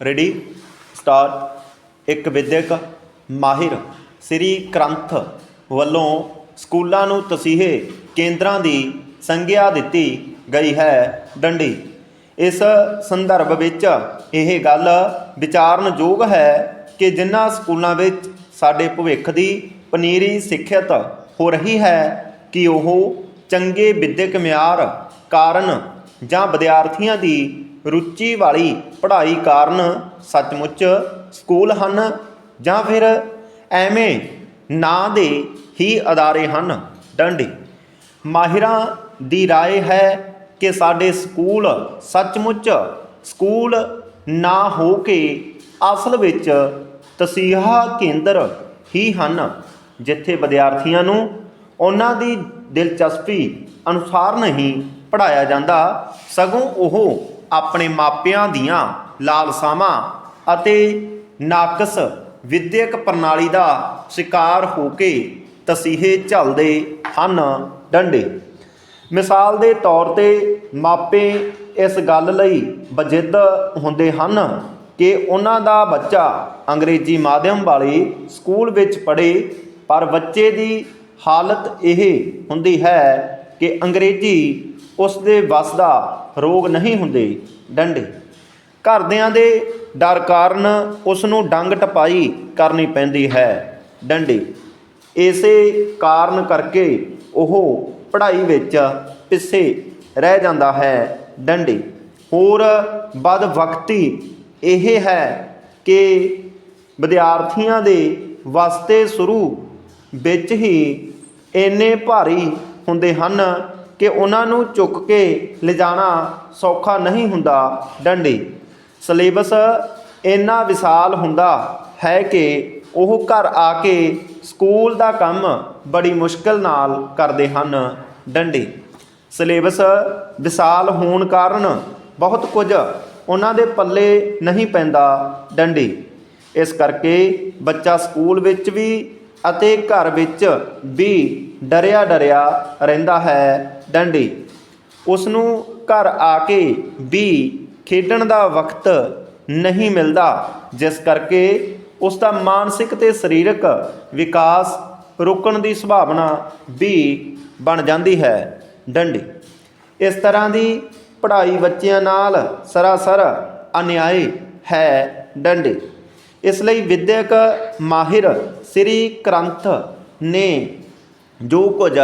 Ready start ਇੱਕ ਵਿਦਿਅਕ ਮਾਹਿਰ ਸ੍ਰੀ ਗ੍ਰੰਥ ਵੱਲੋਂ ਸਕੂਲਾਂ ਨੂੰ ਤਸੀਹੇ ਕੇਂਦਰਾਂ ਦੀ ਸੰਗਿਆ ਦਿੱਤੀ ਗਈ ਹੈ ਡੰਡੀ। ਇਸ ਸੰਦਰਭ ਵਿੱਚ ਇਹ ਗੱਲ ਵਿਚਾਰਨਯੋਗ ਹੈ ਕਿ ਜਿਨ੍ਹਾਂ ਸਕੂਲਾਂ ਵਿੱਚ ਸਾਡੇ ਭਵਿੱਖ ਦੀ ਪਨੀਰੀ ਸਿੱਖਿਅਤ ਹੋ ਰਹੀ ਹੈ, ਕਿ ਉਹ ਚੰਗੇ ਵਿਦਿਅਕ ਮਿਆਰ, ਕਾਰਨ ਜਾਂ ਵਿਦਿਆਰਥੀਆਂ ਦੀ ਰੁਚੀ ਵਾਲੀ ਪੜ੍ਹਾਈ ਕਾਰਨ ਸੱਚਮੁੱਚ ਸਕੂਲ ਹਨ ਜਾਂ ਫਿਰ ਐਵੇਂ ਨਾਂ ਦੇ ਹੀ ਅਦਾਰੇ ਹਨ ਡੰਡੀ ਮਾਹਿਰਾਂ ਦੀ رائے ਹੈ ਕਿ ਸਾਡੇ ਸਕੂਲ ਸੱਚਮੁੱਚ ਸਕੂਲ ਨਾ ਹੋ ਕੇ ਅਸਲ ਵਿੱਚ ਤਸੀਹਾ ਕੇਂਦਰ ਹੀ ਹਨ ਜਿੱਥੇ ਵਿਦਿਆਰਥੀਆਂ ਨੂੰ ਉਹਨਾਂ ਦੀ ਦਿਲਚਸਪੀ ਅਨੁਸਾਰ ਨਹੀਂ ਪੜਾਇਆ ਜਾਂਦਾ ਸਗੋਂ ਉਹ ਆਪਣੇ ਮਾਪਿਆਂ ਦੀਆਂ ਲਾਲਸਾਵਾਂ ਅਤੇ ਨਾਕਸ ਵਿਦਿਅਕ ਪ੍ਰਣਾਲੀ ਦਾ ਸ਼ਿਕਾਰ ਹੋ ਕੇ ਤਸੀਹੇ ਝੱਲਦੇ ਹਨ ਡੰਡੇ। ਮਿਸਾਲ ਦੇ ਤੌਰ ਤੇ ਮਾਪੇ ਇਸ ਗੱਲ ਲਈ ਬਜਿੱਦ ਹੁੰਦੇ ਹਨ ਕਿ ਉਹਨਾਂ ਦਾ ਬੱਚਾ ਅੰਗਰੇਜ਼ੀ ਮਾਧਿਅਮ ਵਾਲੇ ਸਕੂਲ ਵਿੱਚ ਪੜ੍ਹੇ, ਪਰ ਬੱਚੇ ਦੀ ਹਾਲਤ ਇਹ ਹੁੰਦੀ ਹੈ ਕਿ ਅੰਗਰੇਜ਼ੀ ਉਸ ਦੇ ਵੱਸ ਦਾ ਰੋਗ ਨਹੀਂ ਹੁੰਦੇ, ਡੰਡੇ। ਘਰਦਿਆਂ ਦੇ ਡਰ ਕਾਰਨ ਉਸ ਨੂੰ ਡੰਗ ਟਪਾਈ ਕਰਨੀ ਪੈਂਦੀ ਹੈ, ਡੰਡੇ। ਇਸੇ ਕਾਰਨ ਕਰਕੇ ਉਹ ਪੜ੍ਹਾਈ ਵਿੱਚ ਪਿੱਛੇ ਰਹਿ ਜਾਂਦਾ ਹੈ, ਡੰਡੇ। ਹੋਰ ਬਦ ਵਕਤੀ ਇਹ ਹੈ ਕਿ ਵਿਦਿਆਰਥੀਆਂ ਦੇ ਵਾਸਤੇ ਸ਼ੁਰੂ ਵਿੱਚ ਹੀ ਇੰਨੇ ਭਾਰੀ ਹੁੰਦੇ ਹਨ ਕਿ ਉਹਨਾਂ ਨੂੰ ਚੁੱਕ ਕੇ ਲਿਜਾਣਾ ਸੌਖਾ ਨਹੀਂ ਹੁੰਦਾ। ਡੰਡੀ, ਸਿਲੇਬਸ ਇੰਨਾ ਵਿਸ਼ਾਲ ਹੁੰਦਾ ਹੈ ਕਿ ਉਹ ਘਰ ਆ ਕੇ ਸਕੂਲ ਦਾ ਕੰਮ ਬੜੀ ਮੁਸ਼ਕਲ ਨਾਲ ਕਰਦੇ ਹਨ। ਡੰਡੀ, ਸਿਲੇਬਸ ਵਿਸ਼ਾਲ ਹੋਣ ਕਾਰਨ ਬਹੁਤ ਕੁਝ ਉਹਨਾਂ ਦੇ ਪੱਲੇ ਨਹੀਂ ਪੈਂਦਾ। ਡੰਡੀ, ਇਸ ਕਰਕੇ ਬੱਚਾ ਸਕੂਲ ਵਿੱਚ ਵੀ ਅਤੇ ਘਰ ਵਿੱਚ ਵੀ ਡਰਿਆ ਡਰਿਆ ਰਹਿੰਦਾ ਹੈ ਡੰਡੀ। ਉਸ ਨੂੰ ਘਰ ਆ ਕੇ ਵੀ ਖੇਡਣ ਦਾ ਵਕਤ ਨਹੀਂ ਮਿਲਦਾ, ਜਿਸ ਕਰਕੇ ਉਸ ਦਾ ਮਾਨਸਿਕ ਤੇ ਸਰੀਰਕ ਵਿਕਾਸ ਰੁਕਣ ਦੀ ਸੰਭਾਵਨਾ ਵੀ ਬਣ ਜਾਂਦੀ ਹੈ ਡੰਡੀ। ਇਸ ਤਰ੍ਹਾਂ ਦੀ ਪੜ੍ਹਾਈ ਬੱਚਿਆਂ ਨਾਲ ਸਰਾਸਰ ਅਨਿਆਏ ਹੈ ਡੰਡੇ। ਇਸ ਲਈ ਵਿਦਿਅਕ ਮਾਹਿਰ ਸ੍ਰੀ ਗ੍ਰੰਥ ਨੇ ਜੋ ਕੁਝ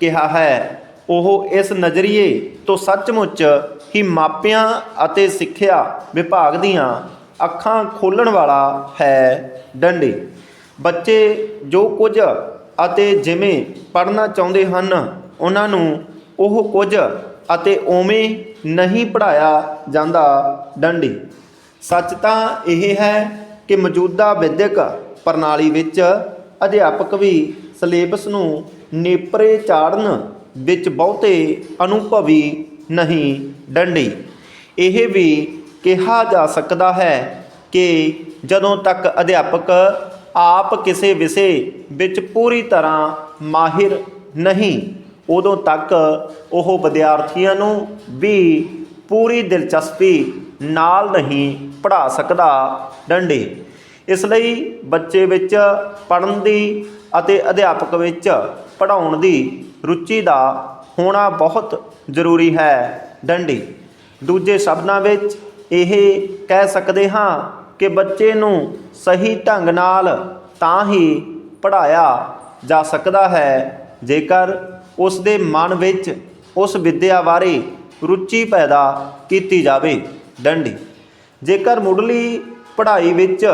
ਕਿਹਾ ਹੈ, ਉਹ ਇਸ ਨਜ਼ਰੀਏ ਤੋਂ ਸੱਚਮੁੱਚ ਹੀ ਮਾਪਿਆਂ ਅਤੇ ਸਿੱਖਿਆ ਵਿਭਾਗ ਦੀਆਂ ਅੱਖਾਂ ਖੋਲਣ ਵਾਲਾ ਹੈ ਡੰਡੀ। ਬੱਚੇ ਜੋ ਕੁਝ ਅਤੇ ਜਿਵੇਂ ਪੜ੍ਹਨਾ ਚਾਹੁੰਦੇ ਹਨ, ਉਹਨਾਂ ਨੂੰ ਉਹ ਕੁਝ ਅਤੇ ਉਵੇਂ ਨਹੀਂ ਪੜਾਇਆ ਜਾਂਦਾ ਡੰਡੀ। ਸੱਚ ਤਾਂ ਇਹ ਹੈ ਕਿ ਮੌਜੂਦਾ ਵਿਦਿਅਕ ਪ੍ਰਣਾਲੀ ਵਿੱਚ ਅਧਿਆਪਕ ਵੀ ਸਿਲੇਬਸ ਨੂੰ ਨੇਪਰੇ ਚਾੜਨ ਵਿੱਚ ਬਹੁਤੇ ਅਨੁਭਵੀ ਨਹੀਂ ਡੰਡੀ। ਇਹ ਵੀ ਕਿਹਾ ਜਾ ਸਕਦਾ ਹੈ ਕਿ ਜਦੋਂ ਤੱਕ ਅਧਿਆਪਕ ਆਪ ਕਿਸੇ ਵਿਸ਼ੇ ਵਿੱਚ ਪੂਰੀ ਤਰ੍ਹਾਂ ਮਾਹਿਰ ਨਹੀਂ, ਉਦੋਂ ਤੱਕ ਉਹ ਵਿਦਿਆਰਥੀਆਂ ਨੂੰ ਵੀ ਪੂਰੀ ਦਿਲਚਸਪੀ ਨਾਲ ਨਹੀਂ ਪੜ੍ਹਾ ਸਕਦਾ। ਡੰਡੇ ਇਸ ਲਈ ਬੱਚੇ ਵਿੱਚ ਪੜ੍ਹਨ ਦੀ ਅਤੇ ਅਧਿਆਪਕ ਵਿੱਚ ਪੜ੍ਹਾਉਣ ਦੀ ਰੁਚੀ ਦਾ ਹੋਣਾ ਬਹੁਤ ਜ਼ਰੂਰੀ ਹੈ ਡੰਡੀ। ਦੂਜੇ ਸ਼ਬਦਾਂ ਵਿੱਚ ਇਹ ਕਹਿ ਸਕਦੇ ਹਾਂ ਕਿ ਬੱਚੇ ਨੂੰ ਸਹੀ ਢੰਗ ਨਾਲ ਤਾਂ ਹੀ ਪੜ੍ਹਾਇਆ ਜਾ ਸਕਦਾ ਹੈ ਜੇਕਰ ਉਸ ਦੇ ਮਨ ਵਿੱਚ ਉਸ ਵਿੱਦਿਆ ਬਾਰੇ ਰੁਚੀ ਪੈਦਾ ਕੀਤੀ ਜਾਵੇ। ਡੰਡੀ। ਜੇਕਰ ਮੁੱਢਲੀ ਪੜ੍ਹਾਈ ਵਿੱਚ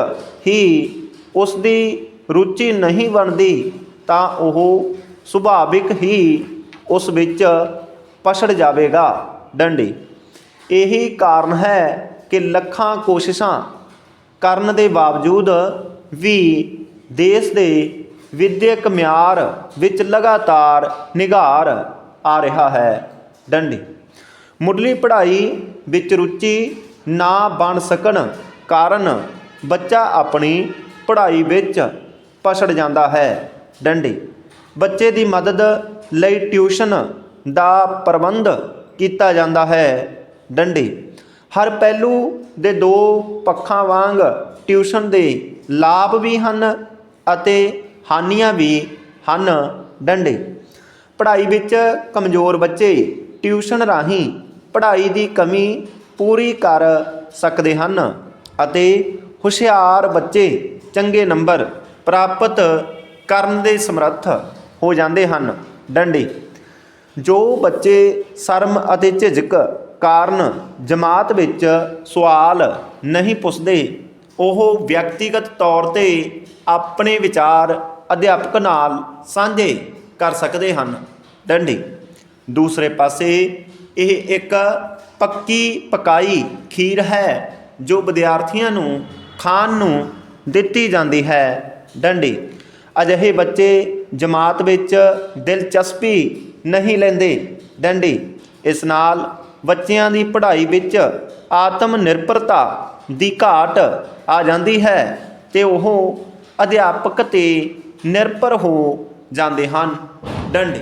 ਹੀ ਉਸ ਦੀ ਰੁਚੀ ਨਹੀਂ ਬਣਦੀ, ਤਾਂ ਉਹ ਸੁਭਾਵਿਕ ਹੀ ਉਸ ਵਿੱਚ ਪਛੜ ਜਾਵੇਗਾ। ਡੰਡੀ, ਇਹੀ ਕਾਰਨ ਹੈ ਕਿ ਲੱਖਾਂ ਕੋਸ਼ਿਸ਼ਾਂ ਕਰਨ ਦੇ ਬਾਵਜੂਦ ਵੀ ਦੇਸ਼ ਦੇ ਵਿਦਿਅਕ ਮਿਆਰ ਵਿੱਚ ਲਗਾਤਾਰ ਨਿਗਾਰ ਆ ਰਿਹਾ ਹੈ। ਡੰਡੀ, ਮੁੱਢਲੀ ਪੜ੍ਹਾਈ ਵਿੱਚ ਰੁਚੀ ਨਾ ਬਣ ਸਕਣ ਕਾਰਨ ਬੱਚਾ ਆਪਣੀ ਪੜ੍ਹਾਈ ਵਿੱਚ ਪਛੜ ਜਾਂਦਾ ਹੈ। ਡੰਡੀ। ਬੱਚੇ ਦੀ ਮਦਦ ਲਈ ਟਿਊਸ਼ਨ ਦਾ ਪ੍ਰਬੰਧ ਕੀਤਾ ਜਾਂਦਾ ਹੈ। ਡੰਡੀ। ਹਰ ਪਹਿਲੂ ਦੇ ਦੋ ਪੱਖਾਂ ਵਾਂਗ ਟਿਊਸ਼ਨ ਦੇ ਲਾਭ ਵੀ ਹਨ ਅਤੇ ਹਾਨੀਆਂ ਵੀ ਹਨ। ਡੰਡੇ। ਪੜ੍ਹਾਈ ਵਿੱਚ ਕਮਜ਼ੋਰ ਬੱਚੇ ਟਿਊਸ਼ਨ ਰਾਹੀਂ ਪੜ੍ਹਾਈ ਦੀ ਕਮੀ ਪੂਰੀ ਕਰ ਸਕਦੇ ਹਨ ਅਤੇ ਹੁਸ਼ਿਆਰ ਬੱਚੇ ਚੰਗੇ ਨੰਬਰ ਪ੍ਰਾਪਤ ਕਰਨ ਦੇ ਸਮਰੱਥ ਹੋ ਜਾਂਦੇ ਹਨ। ਡੰਡੇ। ਜੋ ਬੱਚੇ ਸ਼ਰਮ ਅਤੇ ਝਿਜਕ ਕਾਰਨ ਜਮਾਤ ਵਿੱਚ ਸਵਾਲ ਨਹੀਂ ਪੁੱਛਦੇ, ਉਹ ਵਿਅਕਤੀਗਤ ਤੌਰ ਤੇ ਆਪਣੇ ਵਿਚਾਰ ਅਧਿਆਪਕ ਨਾਲ ਸਾਂਝੇ ਕਰ ਸਕਦੇ ਹਨ। ਡੰਡੀ। ਦੂਸਰੇ ਪਾਸੇ ਇਹ ਇੱਕ ਪੱਕੀ ਪਕਾਈ ਖੀਰ ਹੈ ਜੋ ਵਿਦਿਆਰਥੀਆਂ ਨੂੰ ਖਾਣ ਨੂੰ ਦਿੱਤੀ ਜਾਂਦੀ ਹੈ। ਡੰਡੀ। ਅਜਿਹੇ ਬੱਚੇ ਜਮਾਤ ਵਿੱਚ ਦਿਲਚਸਪੀ ਨਹੀਂ ਲੈਂਦੇ। ਡੰਡੀ। ਇਸ ਨਾਲ ਬੱਚਿਆਂ ਦੀ ਪੜ੍ਹਾਈ ਵਿੱਚ ਆਤਮ ਨਿਰਭਰਤਾ ਦੀ ਘਾਟ ਆ ਜਾਂਦੀ ਹੈ ਤੇ ਉਹ ਅਧਿਆਪਕ ਤੇ ਨਿਰਭਰ ਹੋ ਜਾਂਦੇ ਹਨ। ਡੰਡੀ।